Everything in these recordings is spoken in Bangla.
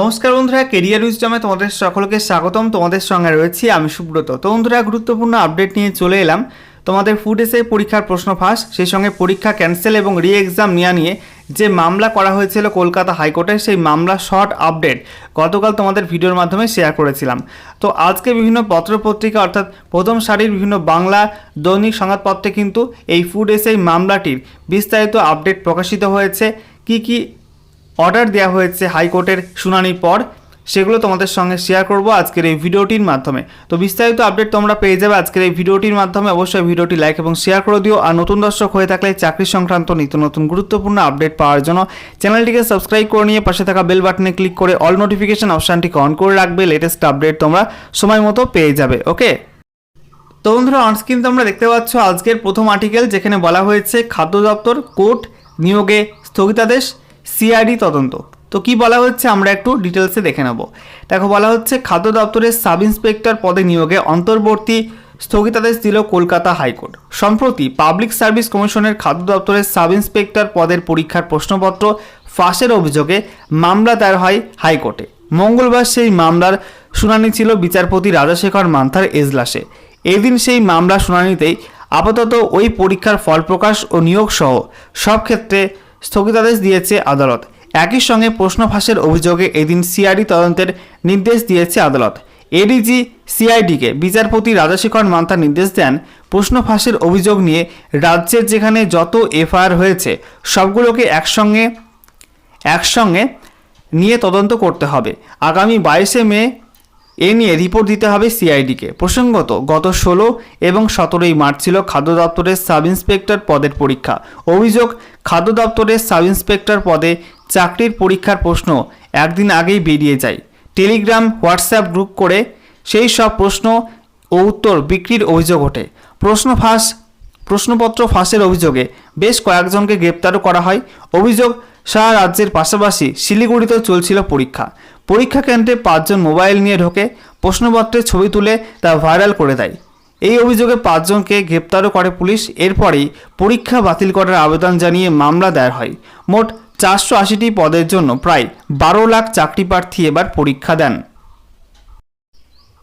নমস্কার বন্ধুরা কেরিয়ার উইজডমে তোমাদের সকলকে স্বাগতম। তোমাদের সঙ্গে রয়েছি আমি সুব্রত। তো বন্ধুরা, গুরুত্বপূর্ণ আপডেট নিয়ে চলে এলাম। তোমাদের ফুড এসে পরীক্ষার প্রশ্ন ফাঁস। সেই সঙ্গে পরীক্ষা ক্যান্সেল এবং রি এক্সাম নেওয়া নিয়ে যে মামলা করা হয়েছিল কলকাতা হাইকোর্টে সেই মামলা শর্ট আপডেট গতকাল তোমাদের ভিডিওর মাধ্যমে শেয়ার করেছিলাম। তো আজকে বিভিন্ন পত্রপত্রিকা, অর্থাৎ প্রথম সারির বিভিন্ন বাংলা দৈনিক সংবাদপত্রে কিন্তু এই ফুড এসে মামলাটির বিস্তারিত আপডেট প্রকাশিত হয়েছে। কি কি অর্ডার দেওয়া হয়েছে হাইকোর্টের শুনানির পর। সেগুলো তোমাদের সঙ্গে শেয়ার করব আজকের এই ভিডিওটির মাধ্যমে। তো বিস্তারিত আপডেট তোমরা পেয়ে যাবে আজকের এই ভিডিওটির মাধ্যমে। অবশ্যই ভিডিওটি লাইক এবং শেয়ার করে দিও। আর নতুন দর্শক হয়ে থাকলে চাকরি সংক্রান্ত নিত্য নতুন গুরুত্বপূর্ণ আপডেট পাওয়ার জন্য চ্যানেলটিকে সাবস্ক্রাইব করে নিয়ে পাশে থাকা বেল বাটনে ক্লিক করে অল নোটিফিকেশন অপশানটিকে অন করে রাখবে। লেটেস্ট আপডেট তোমরা সময় মতো পেয়ে যাবে। ওকে তো বন্ধুরা অনস্ক্রিন তোমরা দেখতে পাচ্ছ আজকের প্রথম আর্টিকেল যেখানে বলা হয়েছে খাদ্য দপ্তর কোর্ট নিয়োগে স্থগিতাদেশ। সিআইডি তদন্ত। তো কি বলা হচ্ছে আমরা একটু ডিটেলসে দেখে নেব। দেখো, বলা হচ্ছে খাদ্য দপ্তরের সাব ইন্সপেক্টর পদে নিয়োগে অন্তর্বর্তী স্থগিতাদেশ দিল কলকাতা হাইকোর্ট। সম্প্রতি পাবলিক সার্ভিস কমিশনের খাদ্য দপ্তরের সাব ইন্সপেক্টর পদের পরীক্ষার প্রশ্নপত্র ফাঁসের অভিযোগে মামলা দায়ের হয় হাইকোর্টে। মঙ্গলবার সেই মামলার শুনানি ছিল বিচারপতি রাজাশেখর মান্থার এজলাসে। এদিন সেই মামলা শুনানিতেই আপাতত ওই পরীক্ষার ফল প্রকাশ ও নিয়োগ সহ সব ক্ষেত্রে স্থগিতাদেশ দিয়েছে আদালত। একই সঙ্গে প্রশ্ন ফাঁসের অভিযোগে এদিন সিআইডি তদন্তের নির্দেশ দিয়েছে আদালত। এডিজি সিআইডিকে বিচারপতি রাজাশেখর মান্থা নির্দেশ দেন প্রশ্ন ফাঁসের অভিযোগ নিয়ে রাজ্যের যেখানে যত এফআইআর হয়েছে, সবগুলোকে একসঙ্গে একসঙ্গে নিয়ে তদন্ত করতে হবে। আগামী বাইশে মে এ নিয়ে রিপোর্ট দিতে হবে সিআইডিকে প্রসঙ্গত, গত ষোলো এবং সতেরোই মার্চ ছিল খাদ্য দপ্তরের সাব ইন্সপেক্টর পদের পরীক্ষা। অভিযোগ, খাদ্য দপ্তরের সাব ইন্সপেক্টর পদে চাকরির পরীক্ষার প্রশ্ন একদিন আগেই বেরিয়ে যায়। টেলিগ্রাম, হোয়াটসঅ্যাপ গ্রুপ করে সেই সব প্রশ্ন ও উত্তর বিক্রির অভিযোগ ওঠে। প্রশ্ন ফাঁস, প্রশ্নপত্র ফাঁসের অভিযোগে বেশ কয়েকজনকে গ্রেপ্তারও করা হয়। অভিযোগ, সারা রাজ্যের পাশাপাশি শিলিগুড়িতেও চলছিল পরীক্ষা। পরীক্ষা কেন্দ্রে পাঁচজন মোবাইল নিয়ে ঢোকে প্রশ্নপত্রের ছবি তুলে তা ভাইরাল করে দেয়। এই অভিযোগে পাঁচজনকে গ্রেপ্তারও করে পুলিশ। এরপরেই পরীক্ষা বাতিল করার আবেদন জানিয়ে মামলা দায়ের হয়। মোট চারশো আশিটি পদের জন্য প্রায় বারো লাখ চাকরি প্রার্থী এবার পরীক্ষা দেন।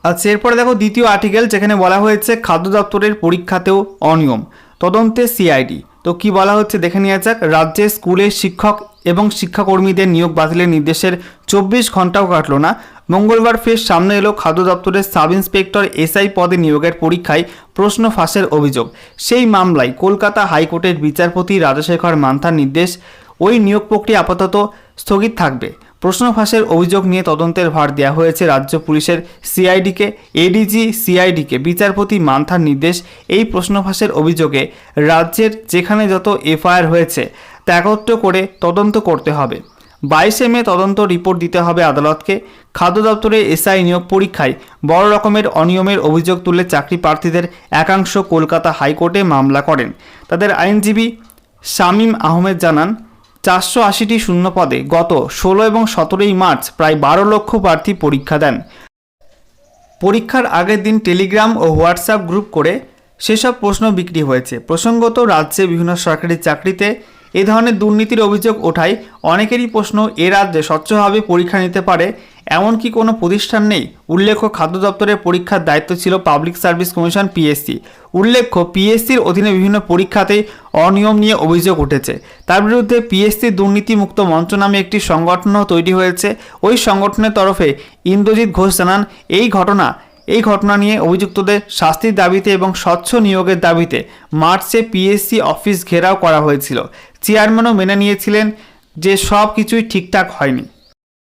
আচ্ছা এরপরে দেখো দ্বিতীয় আর্টিকেল, যেখানে বলা হয়েছে, খাদ্য দপ্তরের পরীক্ষাতেও অনিয়ম। তদন্তে সিআইডি তো কি বলা হচ্ছে দেখে নেওয়া যাক। রাজ্যে স্কুলে শিক্ষক এবং শিক্ষাকর্মীদের নিয়োগ বাতিলের নির্দেশের চব্বিশ ঘন্টাও কাটল না। মঙ্গলবার ফের সামনে এলো খাদ্য দপ্তরের সাব ইন্সপেক্টর এসআই পদে নিয়োগের পরীক্ষায় প্রশ্ন ফাঁসের অভিযোগ। সেই মামলায় কলকাতা হাইকোর্টের বিচারপতি রাজাশেখর মান্থার নির্দেশ। ওই নিয়োগ প্রক্রিয়া আপাতত স্থগিত থাকবে। প্রশ্ন ফাঁসের অভিযোগ নিয়ে তদন্তের ভার দেওয়া হয়েছে রাজ্য পুলিশের সিআইডিকে, এডিজি, সিআইডিকে। বিচারপতি মান্থার নির্দেশ এই প্রশ্ন ফাঁসের অভিযোগে রাজ্যের যেখানে যত এফআইআর হয়েছে, তা একত্র করে তদন্ত করতে হবে। বাইশে মে তদন্ত রিপোর্ট দিতে হবে আদালতকে। খাদ্য দপ্তরে এসআই নিয়োগ পরীক্ষায় বড় রকমের অনিয়মের অভিযোগ তুলে চাকরি প্রার্থীদের একাংশ কলকাতা হাইকোর্টে মামলা করেন। তাদের আইনজীবী শামীম আহমেদ জানান চারশো আশিটি শূন্য পদে গত ষোলো এবং সতেরোই মার্চ প্রায় বারো লক্ষ প্রার্থী পরীক্ষা দেন। পরীক্ষার আগের দিন টেলিগ্রাম ও হোয়াটসঅ্যাপ গ্রুপ করে সেসব প্রশ্ন বিক্রি হয়েছে। প্রসঙ্গত, রাজ্যে বিভিন্ন সরকারি চাকরিতে এ ধরনের দুর্নীতির অভিযোগ ওঠায় অনেকেরই প্রশ্ন, এ রাজ্যে স্বচ্ছভাবে পরীক্ষা নিতে পারে এমন কি কোনো প্রতিষ্ঠান নেই? উল্লেখ্য, খাদ্য দপ্তরের পরীক্ষার দায়িত্ব ছিল পাবলিক সার্ভিস কমিশন পিএসসি উল্লেখ্য পিএসসির অধীনে বিভিন্ন পরীক্ষাতেই অনিয়ম নিয়ে অভিযোগ উঠেছে। তার বিরুদ্ধে পিএসসি দুর্নীতিমুক্ত মঞ্চ নামে একটি সংগঠনও তৈরি হয়েছে। ওই সংগঠনের তরফে ইন্দ্রজিৎ ঘোষ জানান, এই ঘটনা এই ঘটনা নিয়ে অভিযুক্তদের শাস্তির দাবিতে এবং স্বচ্ছ নিয়োগের দাবিতে মার্চে পিএসসি অফিস ঘেরাও করা হয়েছিল। চেয়ারম্যানও মেনে নিয়েছিলেন যে সব কিছুই ঠিকঠাক হয়নি।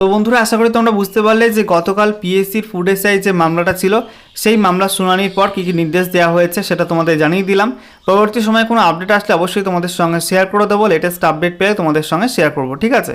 তো বন্ধুরা, আশা করি তোমরা বুঝতে পারলে যে গতকাল পিএসসির ফুড এসআই যে মামলাটা ছিল, সেই মামলা শুনানির পর কী কী নির্দেশ দেওয়া হয়েছে সেটা তোমাদের জানিয়ে দিলাম। পরবর্তী সময়ে কোনো আপডেট আসলে অবশ্যই তোমাদের সঙ্গে শেয়ার করে দেবো। লেটেস্ট আপডেট পেয়ে তোমাদের সঙ্গে শেয়ার করব, ঠিক আছে?